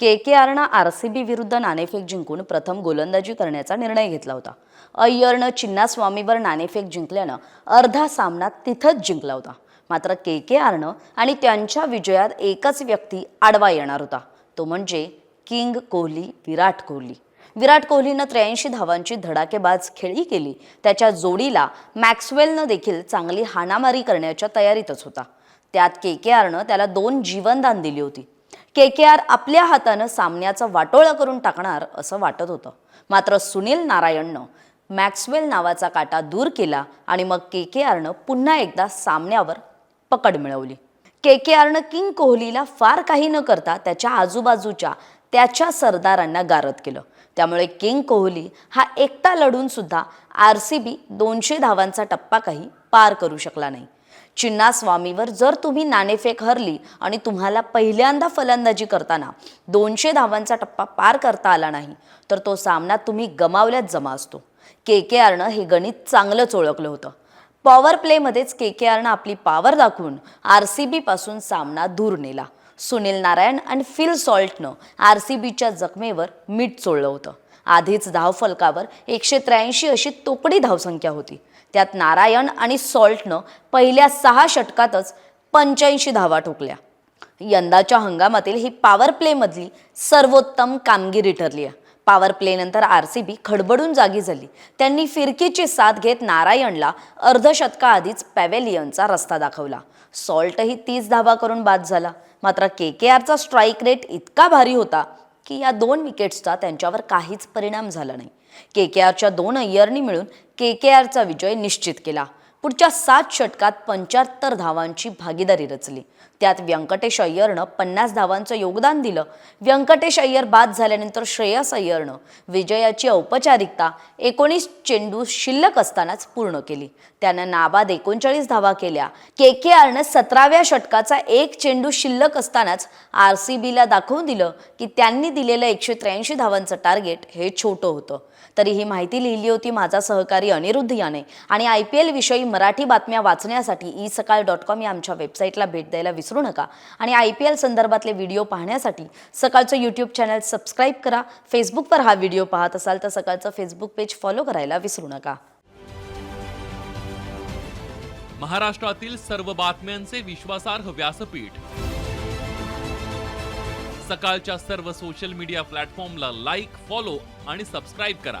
के के आरनं R C बी विरुद्ध नाणेफेक जिंकून प्रथम गोलंदाजी करण्याचा निर्णय घेतला होता. अय्यरनं चिन्नास्वामीवर नाणेफेक जिंकल्यानं अर्धा सामना तिथंच जिंकला होता. मात्र के के आरनं आणि त्यांच्या विजयात एकच व्यक्ती आडवा येणार होता. तो म्हणजे किंग कोहली विराट कोहली. विराट कोहलीनं त्र्याऐंशी धावांची धडाकेबाज खेळी केली. त्याच्या जोडीला मॅक्सवेलनं देखील चांगली हाणामारी करण्याच्या तयारीतच होता. त्यात के के आरनं त्याला दोन जीवनदान दिली होती. के के आर आपल्या हातानं सामन्याचं वाटोळं करून टाकणार असं वाटत होतं. मात्र सुनील नारायणनं मॅक्सवेल नावाचा काटा दूर केला आणि मग के के आरनं पुन्हा एकदा सामन्यावर पकड मिळवली. के के आरनं किंग कोहलीला फार काही न करता त्याच्या आजूबाजूच्या त्याच्या सरदारांना गारद केलं. त्यामुळे किंग कोहली हा एकटा लढून सुद्धा आर सी बी दोनशे धावांचा टप्पा काही पार करू शकला नाही. चिन्नास्वामीवर जर तुम्ही नाणेफेक हरली आणि तुम्हाला पहिल्यांदा फलंदाजी करताना दोनशे धावांचा टप्पा पार करता आला नाही तर तो सामना तुम्ही गमावल्यात जमा असतो. के के आरनं हे गणित चांगलंच ओळखलं होतं. पॉवर प्लेमध्येच के के आरनं आपली पॉवर दाखवून आर सी बीपासून सामना दूर नेला. सुनील नारायण आणि फिल सॉल्टनं आर सी बीच्या जखमेवर मीठ चोळलं होतं. आधीच धावफलकावर एकशे त्र्याऐंशी अशी तोकडी धावसंख्या होती. त्यात नारायण आणि सॉल्टनं पहिल्या सहा षटकातच पंच्याऐंशी धावा ठोकल्या. यंदाच्या हंगामातील ही पॉवर प्लेमधली सर्वोत्तम कामगिरी ठरली आहे. पॉवर प्लेनंतर आर सी बी खडबडून जागी झाली. त्यांनी फिरकीची साथ घेत नारायणला अर्धशतकाआधीच पॅवेलियनचा रस्ता दाखवला. सॉल्टही तीस धावा करून बाद झाला. मात्र के के आरचा स्ट्राईक रेट इतका भारी होता की या दोन विकेट्सचा त्यांच्यावर काहीच परिणाम झाला नाही. के के आरच्या दोन अय्यरनी मिळून के के आरचा विजय निश्चित केला. पुढच्या सात षटकात पंच्याहत्तर धावांची भागीदारी रचली. त्यात व्यंकटेश अय्यरनं पन्नास धावांचं योगदान दिलं. व्यंकटेश अय्यर बाद झाल्यानंतर श्रेयस अय्यरनं विजयाची औपचारिकता एकोणीस चेंडू शिल्लक असतानाच पूर्ण केली. त्यानं नाबाद एकोणचाळीस धावा केल्या. के के आरनं सतराव्या षटकाचा एक चेंडू शिल्लक असतानाच आर सी बीला दाखवून दिलं की त्यांनी दिलेलं एकशे त्र्याऐंशी धावांचं टार्गेट हे छोटं होतं. तरी ही माहिती लिहिली होती माझा सहकारी अनिरुद्ध याने. आणि आय पी एल विषयी मराठी बातम्या वाचण्यासाठी ई सकाळ डॉट कॉम या आमच्या वेबसाईटला भेट द्यायला विसरू नका. आणि आय पी एल संदर्भातले व्हिडिओ पाहण्यासाठी सकाळचं यूट्यूब चॅनल सबस्क्राईब करा. फेसबुकवर हा व्हिडिओ पाहत असाल तर सकाळचं फेसबुक पेज फॉलो करायला विसरू नका. महाराष्ट्रातील सर्व बातम्यांचे विश्वासार्ह व्यासपीठ. सकाळच्या सर्व सोशल मीडिया प्लॅटफॉर्मला लाईक फॉलो आणि सबस्क्राईब करा.